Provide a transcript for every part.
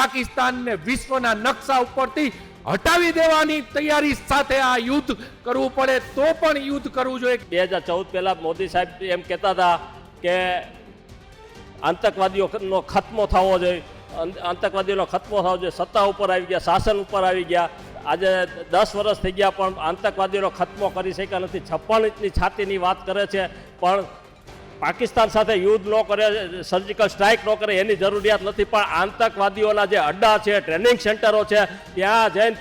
પાકિસ્તાનને વિશ્વના નકશા ઉપરથી હટાવી દેવાની તૈયારી સાથે આ યુદ્ધ કરવું પડે તો પણ યુદ્ધ કરવું જોઈએ. બે હજાર ચૌદ પહેલાં મોદી સાહેબ એમ કહેતા હતા કે આતંકવાદીઓનો ખતમો થવો જોઈએ. આતંકવાદીઓનો ખત્મો થવો જોઈએ. સત્તા ઉપર આવી ગયા, શાસન ઉપર આવી ગયા. આજે દસ વર્ષ થઈ ગયા પણ આતંકવાદીઓનો ખતમો કરી શક્યા નથી. છપ્પન ઇંચની છાતીની વાત કરે છે. પણ પાકિસ્તાન સાથે યુદ્ધ ન કરે સર્જિકલ સ્ટ્રાઇક ન કરે, એની જરૂરિયાત નથી. પણ આતંકવાદીઓના જે અડ્ડા છે ટ્રેનિંગ સેન્ટરો છે, ત્યાં જઈને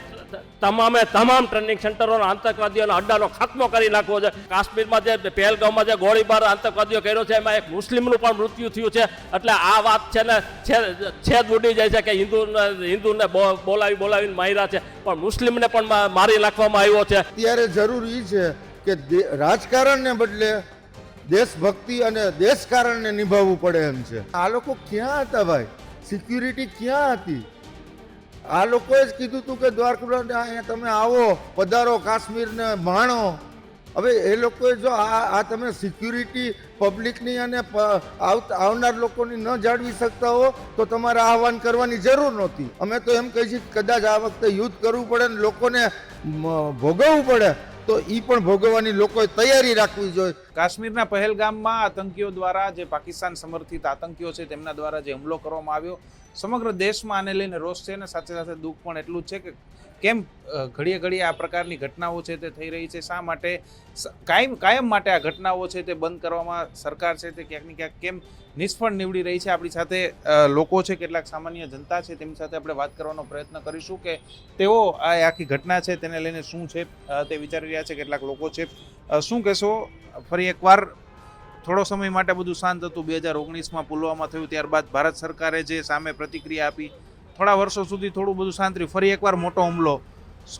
તમામે તમામ ટ્રેનિંગ સેન્ટરોના આતંકવાદીઓના અડ્ડાનો ખાત્મો કરી નાખવો છે. કાશ્મીરમાં જે પહેલગામમાં જે ગોળીબાર આતંકવાદીઓ કર્યો છે, એમાં એક મુસ્લિમનું પણ મૃત્યુ થયું છે. એટલે આ વાત છે ને છેદ ઉડી જાય છે કે હિન્દુ હિન્દુને બોલાવી, બોલાવીને માર્યા છે. પણ મુસ્લિમને પણ મારી નાખવામાં આવ્યો છે. ત્યારે જરૂરી છે કે રાજકારણને બદલે દેશભક્તિ અને દેશકારણને નિભાવવું પડે એમ છે. આ લોકો ક્યાં હતા ભાઈ? સિક્યુરિટી ક્યાં હતી? આ લોકોએ જ કીધું હતું કે દ્વારકા અહીંયા તમે આવો, પધારો, કાશ્મીરને માણો. હવે એ લોકોએ જો આ આ તમે સિક્યુરિટી પબ્લિકની અને આવનાર લોકોની ન જાળવી શકતા હો, તો તમારે આહવાન કરવાની જરૂર નહોતી. અમે તો એમ કહીએ છીએ કદાચ આ વખતે યુદ્ધ કરવું પડે ને લોકોને ભોગવવું પડે, તો એ પણ ભોગવવાની લોકોએ તૈયારી રાખવી જોઈએ. કાશ્મીરના પહેલગામમાં આતંકીઓ દ્વારા જે પાકિસ્તાન સમર્થિત આતંકીઓ છે તેમના દ્વારા જે હુમલો કરવામાં આવ્યો, સમગ્ર દેશમાં આને લઈને રોષ છે અને સાથે સાથે દુઃખ પણ એટલું છે કે કેમ ઘડીએ ઘડીએ આ પ્રકારની ઘટનાઓ છે તે થઈ રહી છે? શા માટે કાયમ કાયમ માટે આ ઘટનાઓ છે તે બંધ કરવામાં સરકાર છે તે ક્યાંક ને ક્યાંક કેમ નિષ્ફળ નીવડી રહી છે? આપણી સાથે લોકો છે, કેટલાક સામાન્ય જનતા છે, તેમની સાથે આપણે વાત કરવાનો પ્રયત્ન કરીશું કે તેઓ આ આખી ઘટના છે તેને લઈને શું છે તે વિચારી રહ્યા છે કેટલાક લોકો છે. શું કહેશો? ફરી એકવાર થોડો સમય માટે બધું શાંત હતું. બે હજાર ઓગણીસમાં પુલવામા થયું, ત્યારબાદ ભારત સરકારે જે સામે પ્રતિક્રિયા આપી થોડા વર્ષો સુધી થોડું બધું શાંત રહ્યું ફરી એકવાર મોટો હુમલો.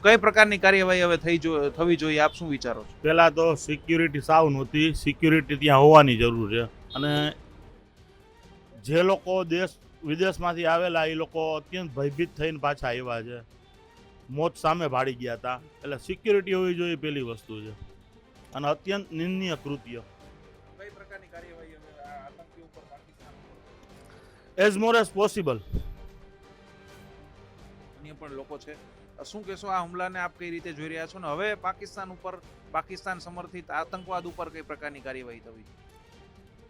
કઈ પ્રકારની કાર્યવાહી હવે થઈ જો થવી જોઈએ આપ શું વિચારો છો? પહેલાં તો સિક્યુરિટી સાવ નહોતી. સિક્યુરિટી ત્યાં હોવાની જરૂર છે. અને જે લોકો દેશ વિદેશમાંથી આવેલા એ લોકો અત્યંત ભયભીત થઈને પાછા આવ્યા છે. મોત સામે ભાડી ગયા હતા. એટલે સિક્યુરિટી હોવી જોઈએ પેલી વસ્તુ છે. અને અત્યંત નિંદનીય કૃત્ય. એઝ મોર એઝ પોસિબલ પણ લોકો છે. શું કહેશો, આ હુમલાને આપ કઈ રીતે જોઈ રહ્યા છો? ને હવે પાકિસ્તાન ઉપર, પાકિસ્તાન સમર્થિત આતંકવાદ ઉપર કઈ પ્રકારની કાર્યવાહી થવી?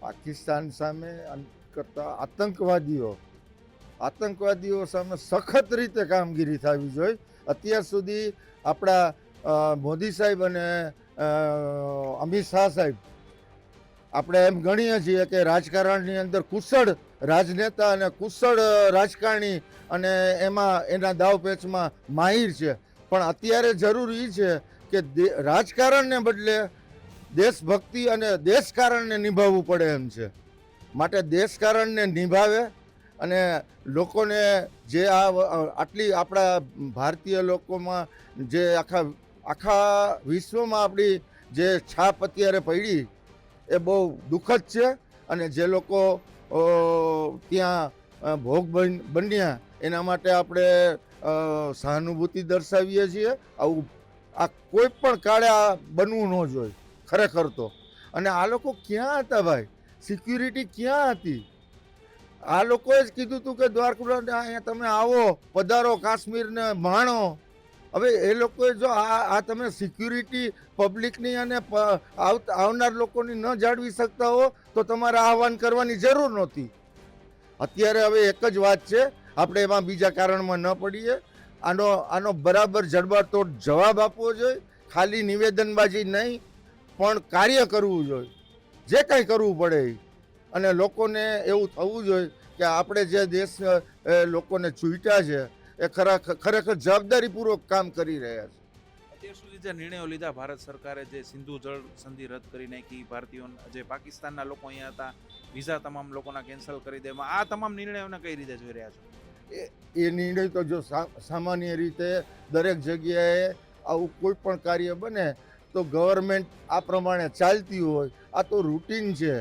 પાકિસ્તાન સામે કરતા આતંકવાદીઓ આતંકવાદીઓ સામે સખત રીતે કામગીરી થવી જોઈએ. અત્યાર સુધી આપણા મોદી સાહેબ અને અમિત શાહ સાહેબ, આપણે એમ ગણીએ છીએ કે રાજકારણની અંદર કુશળ રાજનેતા અને કુશળ રાજકારણી અને એમાં, એના દાવ પેચમાં માહિર છે. પણ અત્યારે જરૂરી છે કે રાજકારણને બદલે દેશભક્તિ અને દેશકારણને નિભાવવું પડે એમ છે. માટે દેશકારણને નિભાવે અને લોકોને જે આ આટલી આપણા ભારતીય લોકોમાં જે આખા આખા વિશ્વમાં આપણી જે છાપ અત્યારે પડી, એ બહુ દુઃખદ છે. અને જે લોકો ત્યાં ભોગ બન- બન્યા. એના માટે આપણે સહાનુભૂતિ દર્શાવીએ છીએ. આવું, આ કોઈ પણ કાળે આ બનવું ન જોઈએ, ખરેખર તો. અને આ લોકો ક્યાં હતા ભાઈ? સિક્યુરિટી ક્યાં હતી? આ લોકોએ જ કીધું હતું કે દ્વારકા અહીંયા તમે આવો, પધારો, કાશ્મીરને માણો. હવે એ લોકોએ જો આ આ તમે સિક્યુરિટી પબ્લિકની અને આવનાર લોકોની ન જાળવી શકતા હો, તો તમારે આહવાન કરવાની જરૂર નહોતી. અત્યારે હવે એક જ વાત છે, આપણે એમાં બીજા કારણમાં ન પડીએ. આનો આનો બરાબર જડબાતોડ જવાબ આપવો જોઈએ, ખાલી નિવેદનબાજી નહીં, પણ કાર્ય કરવું જોઈએ. જે કાંઈ કરવું પડે અને લોકોને એવું થવું જોઈએ કે આપણે જે દેશ લોકોને ચૂંટ્યા છે, એ ખરા ખરેખર જવાબદારીપૂર્વક કામ કરી રહ્યા છે. અત્યાર સુધી જે નિર્ણયો લીધા, ભારત સરકારે જે સિંધુ જળ સંધિ રદ કરી નાખી ભારતીયો જે પાકિસ્તાનના લોકો અહીંયા હતા વિઝા તમામ લોકોના કેન્સલ કરી દેવામાં આ તમામ નિર્ણયોને કઈ રીતે જોઈ રહ્યા છો? એ નિર્ણય તો જો સામાન્ય રીતે દરેક જગ્યાએ આવું કોઈ પણ કાર્ય બને, તો ગવર્મેન્ટ આ પ્રમાણે ચાલતી હોય, આ તો રૂટીન છે.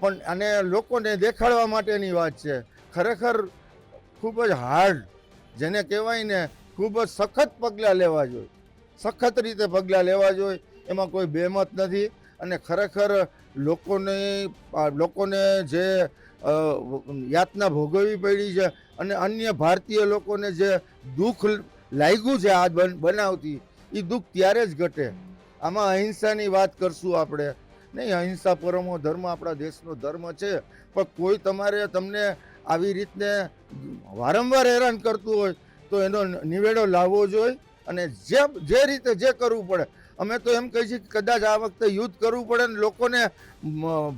પણ અને લોકોને દેખાડવા માટેની વાત છે. ખરેખર ખૂબ જ હાર્ડ, જેને કહેવાય ને ખૂબ જ સખત પગલાં લેવા જોઈએ. સખત રીતે પગલાં લેવા જોઈએ, એમાં કોઈ બેમત નથી. અને ખરેખર લોકોને લોકોને જે યાતના ભોગવવી પડી છે અને અન્ય ભારતીય લોકોને જે દુઃખ લાગ્યું છે આ બન- બનાવતી એ દુઃખ ત્યારે જ ઘટે. આમાં અહિંસાની વાત કરશું આપણે. નહીં, અહિંસા પરમો ધર્મ આપણા દેશનો ધર્મ છે, પણ કોઈ તમારે તમને આવી રીતને વારંવાર હેરાન કરતું હોય, તો એનો નિવેડો લાવવો જોઈએ અને જે જે રીતે જે કરવું પડે અમે તો એમ છીએ કે કદાચ આ વખતે યુદ્ધ કરવું પડે ને લોકોને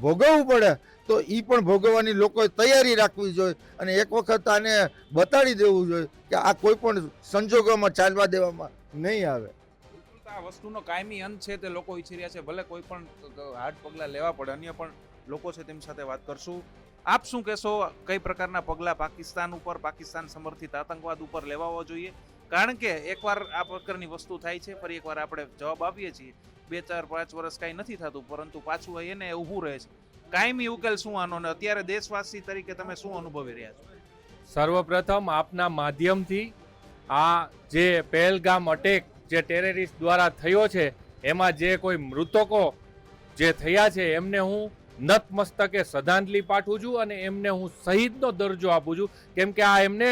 ભોગવવું પડે, તો એ પણ ભોગવવાની લોકોએ તૈયારી રાખવી જોઈએ અને એક વખત આને બતાડી દેવું જોઈએ કે આ કોઈ પણ સંજોગોમાં ચાલવા દેવામાં નહીં આવે. આ વસ્તુનો કાયમી અંત છે તે લોકો ઈચ્છી રહ્યા છે, ભલે કોઈ પણ હાર્ડ પગલાં લેવા પડે, અન્ય પણ લોકો છે તેમની સાથે વાત કરશું. આપ શું કહેશો? કઈ પ્રકારના પગલાં પાકિસ્તાન ઉપર, પાકિસ્તાન સમર્થિત આતંકવાદ ઉપર લેવાવા જોઈએ? કારણ કે એકવાર આ પ્રકારની વસ્તુ થાય છે, ફરી એકવાર આપણે જવાબ આપીએ છીએ. બે, ચાર, પાંચ વર્ષ કાંઈ નથી થતું, પરંતુ પાછું એને ઊભું રહે છે. કાયમી ઉકેલ શું આનો ને અત્યારે દેશવાસી તરીકે તમે શું અનુભવી રહ્યા છો? સર્વપ્રથમ આપના માધ્યમથી આ જે પહેલગામ અટેક જે ટેરરિસ્ટ દ્વારા થયો છે, એમાં જે કોઈ મૃતકો જે થયા છે, એમને હું નતમસ્તકે શ્રદ્ધાંજલિ પાઠવું છું અને એમને હું શહીદનો દરજ્જો આપું છું. કેમ કે આ એમને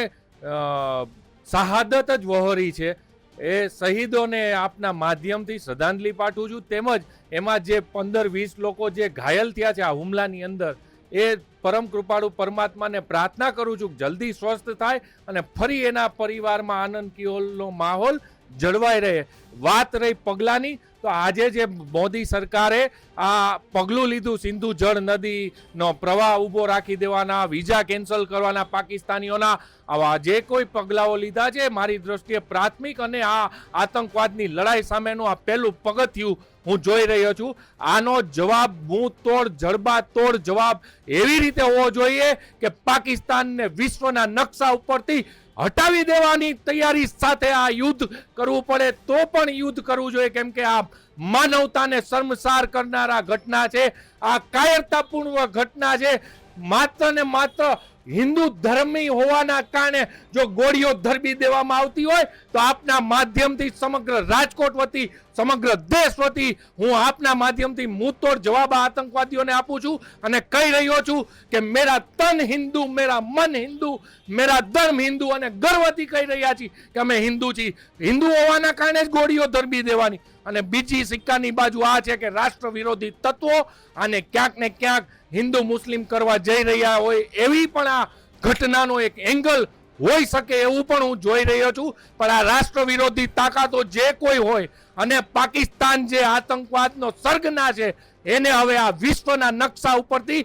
શહાદત જ વહોરી છે. એ શહીદોને આપના માધ્યમથી શ્રદ્ધાંજલિ પાઠવું છું. તેમજ એમાં જે પંદર વીસ લોકો જે ઘાયલ થયા છે આ હુમલાની અંદર, એ પરમ કૃપાળુ પરમાત્માને પ્રાર્થના કરું છું જલ્દી સ્વસ્થ થાય અને ફરી એના પરિવારમાં આનંદ કિહોલનો માહોલ જળવાઈ રહે. વાત રહી પગલાંની, તો આજે જે મોદી સરકારે આ પગલું લીધું, સિંધુ જળ નદીનો પ્રવાહ ઊભો રાખી દેવાના, વિઝા કેન્સલ કરવાના પાકિસ્તાનીઓના, આવા જે કોઈ પગલાઓ લીધા છે, મારી દ્રષ્ટિએ પ્રાથમિક અને આ આતંકવાદની લડાઈ સામેનું આ પહેલું પગથિયું હું જોઈ રહ્યો છું. આનો જવાબ હું તોડ, જડબા તોડ જવાબ એવી રીતે હોવો જોઈએ કે પાકિસ્તાનને વિશ્વના નકશા ઉપરથી હટાવી દેવાની તૈયારી સાથે આ યુદ્ધ કરવું પડે તો પણ યુદ્ધ કરવું જોઈએ. કેમ કે આ માનવતાને શર્મસાર કરનારા ઘટના છે. આ કાયરતાપૂર્ણ ઘટના છે. માત્ર ને માત્ર હિન્દુ ધર્મી હોવાના કારણે જો ગોળીઓ ધરબી દેવામાં આવતી હોય, તો આપના માધ્યમથી સમગ્ર રાજકોટ વતી, સમગ્ર દેશ વતી હું આપના માધ્યમથી મુતોડ જવાબ આતંકવાદીઓને આપું છું અને કહી રહ્યો છું કે મેરા તન હિન્દુ, મેરા મન હિન્દુ, મેરા ધર્મ હિન્દુ અને ગર્વથી કહી રહ્યા છીએ કે અમે હિન્દુ છીએ. હિન્દુ હોવાના કારણે જ ગોળીઓ ધરબી દેવાની. અને બીજી સિક્કાની બાજુ આ છે કે રાષ્ટ્ર વિરોધી તત્વો અને ક્યાંક ને ક્યાંક હિન્દુ મુસ્લિમ કરવા જઈ રહ્યા હોય એવી પણ આ ઘટનાનો એક એંગલ હોઈ શકે એવું પણ હું જોઈ રહ્યો છું. પણ આ રાષ્ટ્ર વિરોધી તાકાતો જે કોઈ હોય અને પાકિસ્તાન જે આતંકવાદનો સર્ગના છે, એને હવે આ વિશ્વના નકશા ઉપરથી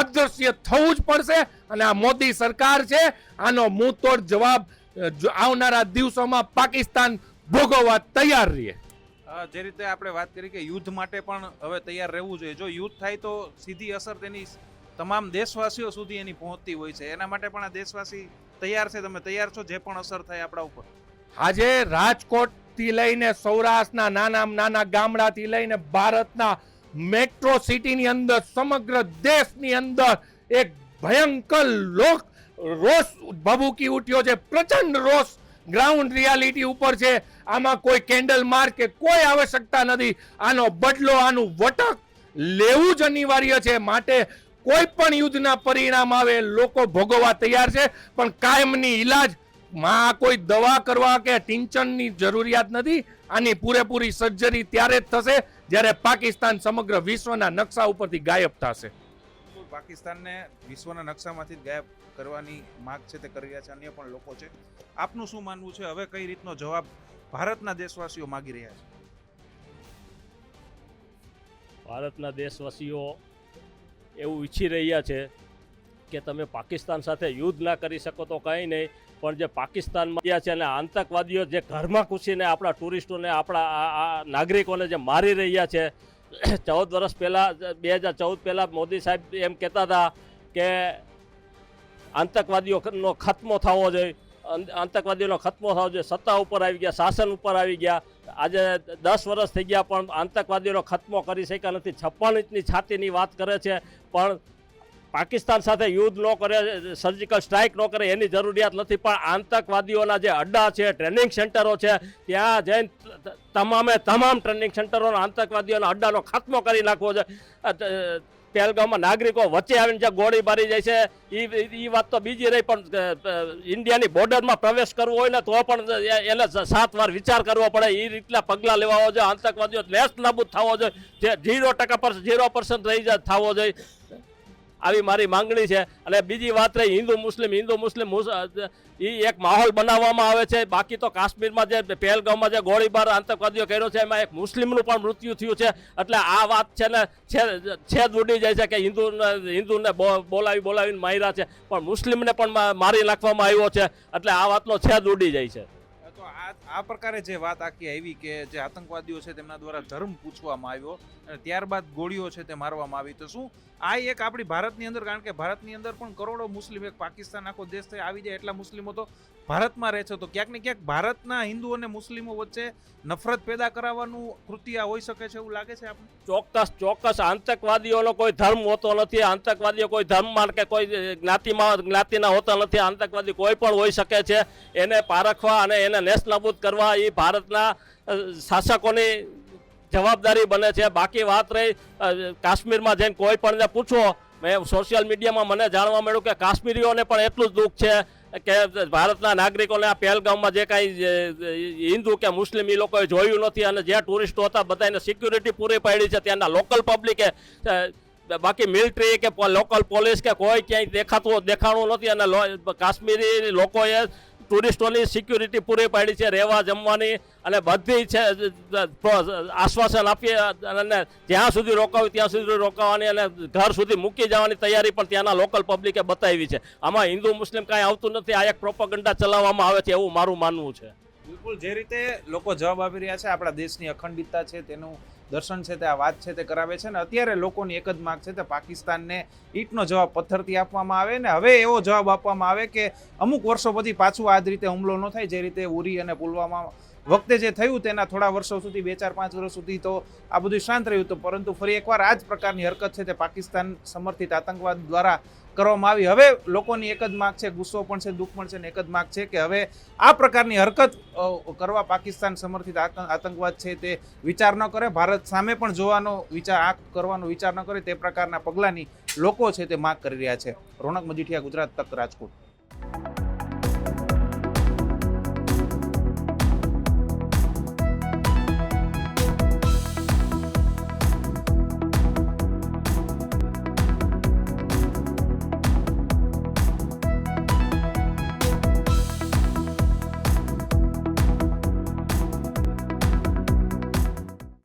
અદ્રશ્ય થવું જ પડશે અને આ મોદી સરકાર છે, આનો મુંતોડ જવાબ આવનારા દિવસોમાં પાકિસ્તાન ભોગવવા તૈયાર રહીએ જે રીતે આપણે વાત કરી કે યુદ્ધ માટે પણ હવે તૈયાર રહેવું જોઈએ. જો યુદ્ધ થાય તો સીધી અસર તેની તમામ દેશવાસીઓ સુધી એની પહોંચતી હોય છે. એના માટે પણ આ દેશવાસી તૈયાર છે. તમે તૈયાર છો જે પણ અસર થાય આપણા ઉપર. આજે રાજકોટથી લઈને સૌરાષ્ટ્રના નાના નાના ગામડાથી લઈને ભારતના મેટ્રો સિટીની અંદર, સમગ્ર દેશની અંદર એક ભયંકર લોક રોષ ભભૂકી ઉઠ્યો છે. પ્રચંડ રોષ ગ્રાઉન્ડ રિયાલિટી ઉપર છે. આમાં કોઈ કેન્ડલ માર્ક કે કોઈ આવશ્યકતા નથી. આનો બદલો આનું વટક લેવું જ અનિવાર્ય છે. માટે કોઈ પણ યુદ્ધના પરિણામ આવે લોકો ભોગવવા તૈયાર છે પણ કાયમની ઈલાજમાં કોઈ દવા કરવા કે ટિંચનની જરૂરિયાત નથી આની પૂરેપૂરી સર્જરી ત્યારે જ થશે જ્યારે પાકિસ્તાન સમગ્ર વિશ્વના નકશા ઉપરથી ગાયબ થશે. પાકિસ્તાનને વિશ્વના નકશામાંથી જ ગાયબ કરવાની માગ છે તે કરી રહ્યા છે અન્ય પણ લોકો છે. આપનું શું માનવું છે? હવે કઈ રીતનો જવાબ ભારતના દેશવાસીઓ માગી રહ્યા છે? ભારતના દેશવાસીઓ એવું ઈચ્છી રહ્યા છે કે તમે પાકિસ્તાન સાથે યુદ્ધ ના કરી શકો તો કંઈ નહીં, પણ જે પાકિસ્તાનમાં ગયા છે અને આતંકવાદીઓ જે ઘરમાં ઘૂસીને આપણા ટુરિસ્ટોને, આપણા નાગરિકોને જે મારી રહ્યા છે, ચૌદ વર્ષ પહેલાં, બે હજાર ચૌદ પહેલાં મોદી સાહેબ એમ કહેતા હતા કે આતંકવાદીઓનો ખત્મો થવો જોઈએ આતંકવાદીઓનો ખતમો થવો જોઈએ, સત્તા ઉપર આવી ગયા, શાસન ઉપર આવી ગયા આજે દસ વર્ષ થઈ ગયા પણ આતંકવાદીઓનો ખત્મો કરી શક્યા નથી. છપ્પન ઇંચની છાતીની વાત કરે છે, પણ પાકિસ્તાન સાથે યુદ્ધ ન કરે સર્જિકલ સ્ટ્રાઇક ન કરે એની જરૂરિયાત નથી. પણ આતંકવાદીઓના જે અડ્ડા છે ટ્રેનિંગ સેન્ટરો છે, ત્યાં જઈને તમામે તમામ ટ્રેનિંગ સેન્ટરોના આતંકવાદીઓના અડ્ડાનો ખાત્મો કરી નાખવો છે. પહેલગામમાં નાગરિકો વચ્ચે આવીને જે ગોળી મારી જાય છે એ એ વાત તો બીજી રહી, પણ ઇન્ડિયાની બોર્ડરમાં પ્રવેશ કરવો હોય ને તો પણ એને સાત વાર વિચાર કરવો પડે. એ રીતના પગલાં લેવા જોઈએ, આતંકવાદીઓ નેસ્ત નાબૂદ થવો જોઈએ. જે ઝીરો ટકા પર ઝીરો પર્સન્ટ રહી જાય, થવો જોઈએ. આવી મારી માંગણી છે. અને બીજી વાત રહી, હિન્દુ, મુસ્લિમ હિન્દુ, મુસ્લિમ એ એક માહોલ બનાવવામાં આવે છે. બાકી તો કાશ્મીરમાં જે પહેલગામમાં જે ગોળીબાર આતંકવાદીઓ કર્યો છે, એમાં એક મુસ્લિમનું પણ મૃત્યુ થયું છે. એટલે આ વાત છે ને છેદ ઉડી જાય છે કે હિન્દુ હિન્દુને બોલાવી, બોલાવીને માર્યા છે. પણ મુસ્લિમને પણ મારી નાખવામાં આવ્યો છે. એટલે આ વાતનો છેદ ઉડી જાય છે. આ આ પ્રકારે જે વાત આખી આવી કે જે આતંકવાદીઓ છે તેમના દ્વારા ધર્મ પૂછવામાં આવ્યો અને ત્યારબાદ ગોળીઓ છે તે મારવામાં આવી. તો શું આ એક આપણી ભારતની અંદર, કારણ કે ભારતની અંદર પણ કરોડો મુસ્લિમ, એક પાકિસ્તાન આખો દેશ થઈ આવી જાય એટલા મુસ્લિમો તો ભારતમાં રહે છે. તો ક્યાંક ને ક્યાંક ભારતના હિન્દુ અને મુસ્લિમો વચ્ચે નફરત પેદા કરાવવાનું કૃત્ય હોઈ શકે છે એવું લાગે છે આપણે ચોક્કસ ચોક્કસ. આતંકવાદીઓનો કોઈ ધર્મ હોતો નથી. આતંકવાદીઓ કોઈ ધર્મમાં કે કોઈ જ્ઞાતિમાં જ્ઞાતિના હોતા નથી. આતંકવાદી કોઈ પણ હોઈ શકે છે. એને પારખવા અને એને નેસ્તનાબૂદ કરવા એ ભારતના શાસકોની જવાબદારી બને છે. બાકી વાત રહી કાશ્મીરમાં જઈને કોઈ પણને પૂછો, મેં સોશિયલ મીડિયામાં મને જાણવા મળ્યું કે કાશ્મીરીઓને પણ એટલું જ દુઃખ છે કે ભારતના નાગરિકોને આ પહેલગામમાં જે કાંઈ હિન્દુ કે મુસ્લિમ એ લોકોએ જોયું નથી અને જે ટુરિસ્ટો હતા બધાને સિક્યુરિટી પૂરી પાડી છે, ત્યાંના લોકલ પબ્લિકે બાકી મિલિટરી કે લોકલ પોલીસ કે કોઈ ક્યાંય દેખાતું, દેખાણું નથી અને કાશ્મીરી લોકોએ ટુરિસ્ટોની સિક્યુરિટી પૂરી પાડી છે, રહેવા, જમવાની અને બધી છે આશ્વાસન આપીએ અને જ્યાં સુધી રોકાવું ત્યાં સુધી રોકાવાની અને ઘર સુધી મૂકી જવાની તૈયારી પણ ત્યાંના લોકલ પબ્લિકે બતાવી છે. આમાં હિન્દુ, મુસ્લિમ કાંઈ આવતું નથી, આ એક પ્રોપગંડા ચલાવવામાં આવે છે એવું મારું માનવું છે. બિલકુલ, જે રીતે લોકો જવાબ આપી રહ્યા છે, આપણા દેશની અખંડિતતા છે, તેનું દર્શન છે તે આ વાત છે તે કરાવે છે ને અત્યારે લોકોની એક જ માગ છે તે પાકિસ્તાનને ઈટનો જવાબ પથ્થરથી આપવામાં આવે ને હવે એવો જવાબ આપવામાં આવે કે અમુક વર્ષો પછી પાછું આ જ રીતે હુમલો ન થાય, જે રીતે ઉરી અને પુલવામા વખતે જે થયું તેના થોડા વર્ષો સુધી, બે ચાર પાંચ વર્ષ સુધી તો આ બધું શાંત રહ્યું હતું. પરંતુ ફરી એકવાર આ જ પ્રકારની હરકત છે તે પાકિસ્તાન સમર્થિત આતંકવાદ દ્વારા કરવામાં આવી. હવે લોકોની એક જ માગ છે, ગુસ્સો પણ છે, દુઃખ પણ છે ને એક જ માગ છે કે હવે આ પ્રકારની હરકત કરવા પાકિસ્તાન સમર્થિત આતંક- આતંકવાદ છે તે વિચાર ન કરે. ભારત સામે પણ જોવાનો વિચાર, આ કરવાનો વિચાર ન કરે. તે પ્રકારના પગલાંની લોકો છે તે માગ કરી રહ્યા છે. રોનક મજીઠિયા, ગુજરાત તક રાજકોટ.